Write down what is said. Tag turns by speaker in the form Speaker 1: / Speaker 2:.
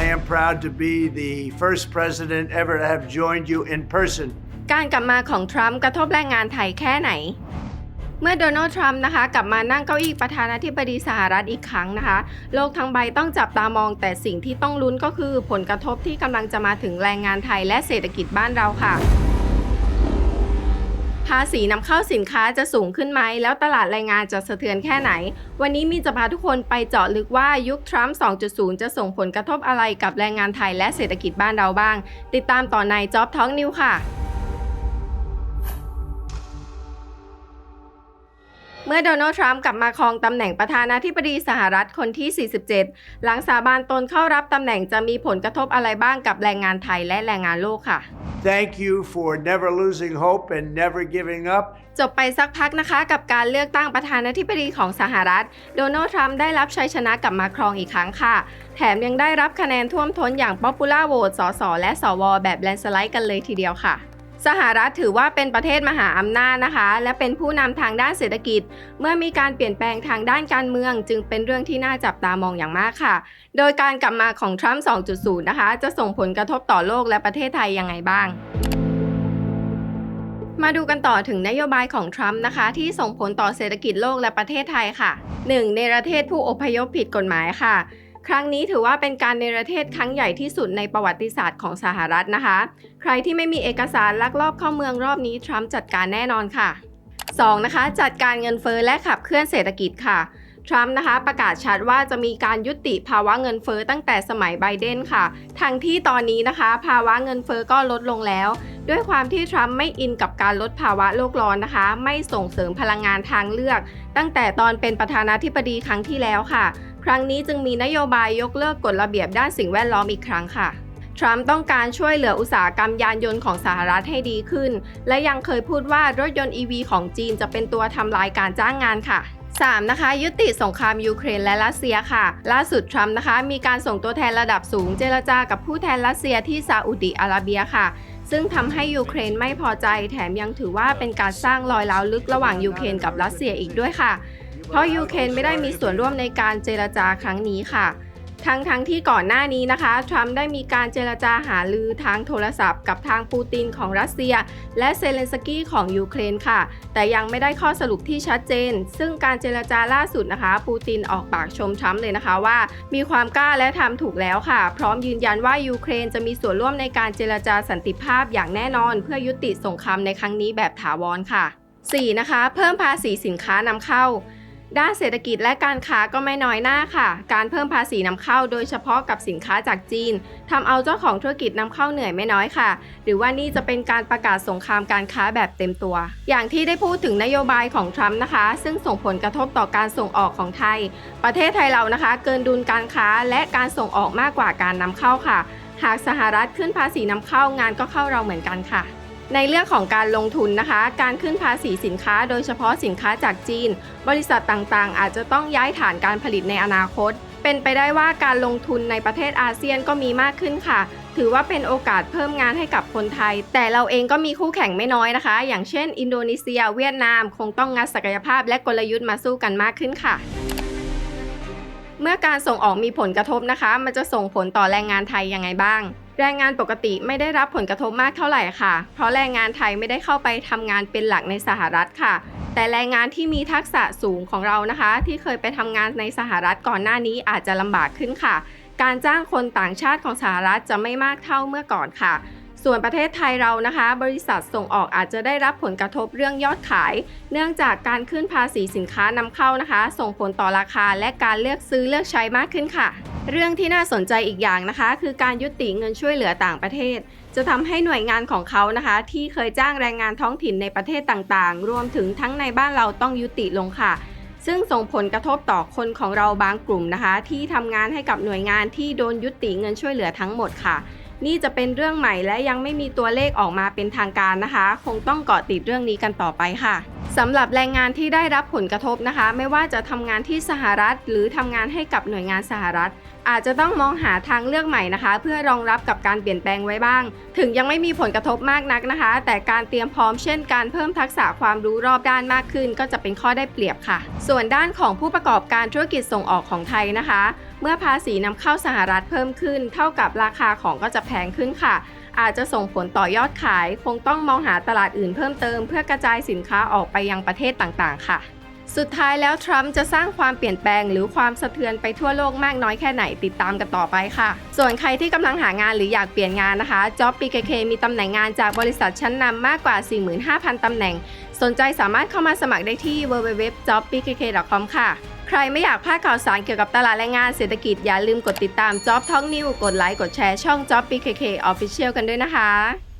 Speaker 1: I am proud to be the first president ever to have joined you in person.
Speaker 2: การกลับมาของทรัมป์กระทบแรงงานไทยแค่ไหน เมื่อโดนัลด์ทรัมป์นะคะ กลับมานั่งเก้าอี้ประธานาธิบดีสหรัฐอีกครั้งนะคะ โลกทั้งใบต้องจับตามอง แต่สิ่งที่ต้องลุ้นก็คือผลกระทบที่กำลังจะมาถึงแรงงานไทยและเศรษฐกิจบ้านเราค่ะ ภาษีนำเข้าสินค้าจะสูงขึ้นไหม แล้วตลาดแรงงานจะสะเทือนแค่ไหน วันนี้มีจะพาทุกคนไปเจาะลึกว่ายุคทรัมป์ 2.0 จะส่งผลกระทบอะไรกับแรงงานไทยและเศรษฐกิจบ้านเราบ้าง ติดตามต่อใน Job Talk New ค่ะ เมื่อโดนัลด์ทรัมป์กลับมาครองตำแหน่งประธานาธิบดีสหรัฐคนที่ 47 หลังสาบานตนเข้ารับตำแหน่งจะมีผลกระทบอะไรบ้างกับแรงงานไทยและแรงงานโลกค่ะ
Speaker 1: Thank you for never losing hope and never giving up.
Speaker 2: จบไปสักพักนะคะ กับการเลือกตั้งประธานาธิบดีของสหรัฐ โดนัลด์ทรัมป์ได้รับชัยชนะกลับมาครองอีกครั้งค่ะ แถมยังได้รับคะแนนท่วมท้นอย่างป๊อปปูล่าโหวตสสและสวแบบแลนสไลด์กันเลยทีเดียวค่ะ สหรัฐถือว่าเป็นประเทศมหาอำนาจนะคะ และเป็นผู้นำทางด้านเศรษฐกิจ เมื่อมีการเปลี่ยนแปลงทางด้านการเมือง จึงเป็นเรื่องที่น่าจับตามองอย่างมากค่ะ โดยการกลับมาของทรัมป์ 2.0 นะคะ จะส่งผลกระทบต่อโลกและประเทศไทยยังไงบ้างมาดูกันต่อถึงนโยบายของทรัมป์นะคะ ที่ส่งผลต่อเศรษฐกิจโลกและประเทศไทยค่ะ 1. ในประเทศผู้อพยพผิดกฎหมายค่ะ ครั้งนี้ถือว่าเป็นการในประเทศครั้งใหญ่ที่สุดในประวัติศาสตร์ของสหรัฐนะคะ ใครที่ไม่มีเอกสารลักลอบเข้าเมืองรอบนี้ทรัมป์จัดการแน่นอนค่ะ 2. นะคะ จัดการเงินเฟ้อและขับเคลื่อนเศรษฐกิจค่ะทรัมป์นะคะประกาศชัดว่าจะมีการยุติภาวะเงินเฟ้อตั้งแต่สมัยไบเดนค่ะ ทั้งที่ตอนนี้นะคะ ภาวะเงินเฟ้อก็ลดลงแล้ว ด้วยความที่ทรัมป์ไม่อินกับการลดภาวะโลกร้อนนะคะ ไม่ส่งเสริมพลังงานทางเลือก ตั้งแต่ตอนเป็นประธานาธิบดีครั้งที่แล้วค่ะ ครั้งนี้จึงมีนโยบายยกเลิกกฎระเบียบด้านสิ่งแวดล้อมอีกครั้งค่ะ ทรัมป์ต้องการช่วยเหลืออุตสาหกรรมยานยนต์ของสหรัฐให้ดีขึ้น และยังเคยพูดว่ารถยนต์ EV ของจีนจะเป็นตัวทำลายการจ้างงานค่ะ 3. นะคะ ยุติสงครามยูเครนและรัสเซียค่ะ ล่าสุดทรัมป์นะคะ มีการส่งตัวแทนระดับสูงเจรจากับผู้แทนรัสเซียที่ซาอุดิอาระเบียค่ะ ซึ่งทำให้ยูเครนไม่พอใจ แถมยังถือว่าเป็นการสร้างรอยร้าวลึกระหว่างยูเครนกับรัสเซียอีกด้วยค่ะ เพราะยูเครนไม่ได้มีส่วนร่วมในการเจรจาครั้งนี้ค่ะ ทั้งทั้งที่ก่อนหน้านี้นะคะ ทรัมป์ได้มีการเจรจาหาลือทางโทรศัพท์กับทางปูตินของรัสเซีย และเซเลนสกี้ของยูเครนค่ะ แต่ยังไม่ได้ข้อสรุปที่ชัดเจน ซึ่งการเจรจาล่าสุดนะคะ ปูตินออกปากชมทรัมป์เลยนะคะว่า มีความกล้าและทำถูกแล้วค่ะ พร้อมยืนยันว่ายูเครนจะมีส่วนร่วมในการเจรจาสันติภาพอย่างแน่นอน เพื่อยุติสงครามในครั้งนี้แบบถาวรค่ะ 4. นะคะ เพิ่มภาษีสินค้านำเข้า ด้านเศรษฐกิจและการค้าก็ไม่น้อยหน้าค่ะ การเพิ่มภาษีนำเข้าโดยเฉพาะกับสินค้าจากจีนทำเอาเจ้าของธุรกิจนำเข้าเหนื่อยไม่น้อยค่ะ หรือว่านี่จะเป็นการประกาศสงครามการค้าแบบเต็มตัว อย่างที่ได้พูดถึงนโยบายของทรัมป์นะคะ ซึ่งส่งผลกระทบต่อการส่งออกของไทย ประเทศไทยเรานะคะ เกินดุลการค้าและการส่งออกมากกว่าการนำเข้าค่ะ หากสหรัฐขึ้นภาษีนำเข้างานก็เข้าเราเหมือนกันค่ะ ในเรื่องของการลงทุนนะคะ การขึ้นภาษีสินค้า โดยเฉพาะสินค้าจากจีน บริษัทต่างๆ อาจจะต้องย้ายฐานการผลิตในอนาคต เป็นไปได้ว่าการลงทุนในประเทศอาเซียนก็มีมากขึ้นค่ะ ถือว่าเป็นโอกาสเพิ่มงานให้กับคนไทย แต่เราเองก็มีคู่แข่งไม่น้อยนะคะ อย่างเช่น อินโดนีเซีย เวียดนาม คงต้องงัดศักยภาพและกลยุทธ์มาสู้กันมากขึ้นค่ะเมื่อการส่งออกมีผลกระทบนะคะ มันจะส่งผลต่อแรงงานไทยยังไงบ้าง แรงงานปกติไม่ได้รับผลกระทบมากเท่าไหร่ค่ะ เพราะแรงงานไทยไม่ได้เข้าไปทำงานเป็นหลักในสหรัฐค่ะ แต่แรงงานที่มีทักษะสูงของเรานะคะ ที่เคยไปทำงานในสหรัฐก่อนหน้านี้อาจจะลำบากขึ้นค่ะ การจ้างคนต่างชาติของสหรัฐจะไม่มากเท่าเมื่อก่อนค่ะ ส่วนประเทศไทยเรานะคะ บริษัทส่งออกอาจจะได้รับผลกระทบเรื่องยอดขาย เนื่องจากการขึ้นภาษีสินค้านำเข้านะคะ ส่งผลต่อราคาและการเลือกซื้อเลือกใช้มากขึ้นค่ะ เรื่องที่น่าสนใจอีกอย่างนะคะ คือการยุติเงินช่วยเหลือต่างประเทศ จะทำให้หน่วยงานของเขานะคะ ที่เคยจ้างแรงงานท้องถิ่นในประเทศต่างๆ รวมถึงทั้งในบ้านเราต้องยุติลงค่ะซึ่งส่งผลกระทบต่อคนของเราบางกลุ่มนะคะ ที่ทำงานให้กับหน่วยงานที่โดนยุติเงินช่วยเหลือทั้งหมดค่ะ นี่จะเป็นเรื่องใหม่และยังไม่มีตัวเลขออกมาเป็นทางการนะคะ คงต้องเกาะติดเรื่องนี้กันต่อไปค่ะ สำหรับแรงงานที่ได้รับผลกระทบนะคะ ไม่ว่าจะทำงานที่สหรัฐ หรือทำงานให้กับหน่วยงานสหรัฐ อาจจะต้องมองหาทางเลือกใหม่นะคะ เพื่อรองรับกับการเปลี่ยนแปลงไว้บ้าง ถึงยังไม่มีผลกระทบมากนักนะคะ แต่การเตรียมพร้อมเช่นการเพิ่มทักษะความรู้รอบด้านมากขึ้น ก็จะเป็นข้อได้เปรียบค่ะ ส่วนด้านของผู้ประกอบการธุรกิจส่งออกของไทยนะคะ เมื่อภาษีนำเข้าสหรัฐเพิ่มขึ้น เท่ากับราคาของก็จะแพงขึ้นค่ะ อาจจะส่งผลต่อยอดขาย คงต้องมองหาตลาดอื่นเพิ่มเติม เพื่อกระจายสินค้าออกไปยังประเทศต่างๆ ค่ะ สุดท้ายแล้วทรัมป์จะสร้างความเปลี่ยนแปลง หรือความสะเทือนไปทั่วโลกมากน้อยแค่ไหนติดตามกันต่อไปค่ะ ส่วนใครที่กำลังหางานหรืออยากเปลี่ยนงานนะคะ Job PKK มีตำแหน่งงานจากบริษัทชั้นนำมากกว่า 45,000ตำแหน่ง สนใจสามารถเข้ามาสมัครได้ที่ www.jobpkk.com ค่ะ ใครไม่อยากพลาดข่าวสารเกี่ยวกับตลาดแรงงานเศรษฐกิจอย่าลืมกดติดตาม Job Talk News กดไลค์กดแชร์ช่อง Job PKK Official กันด้วยนะคะ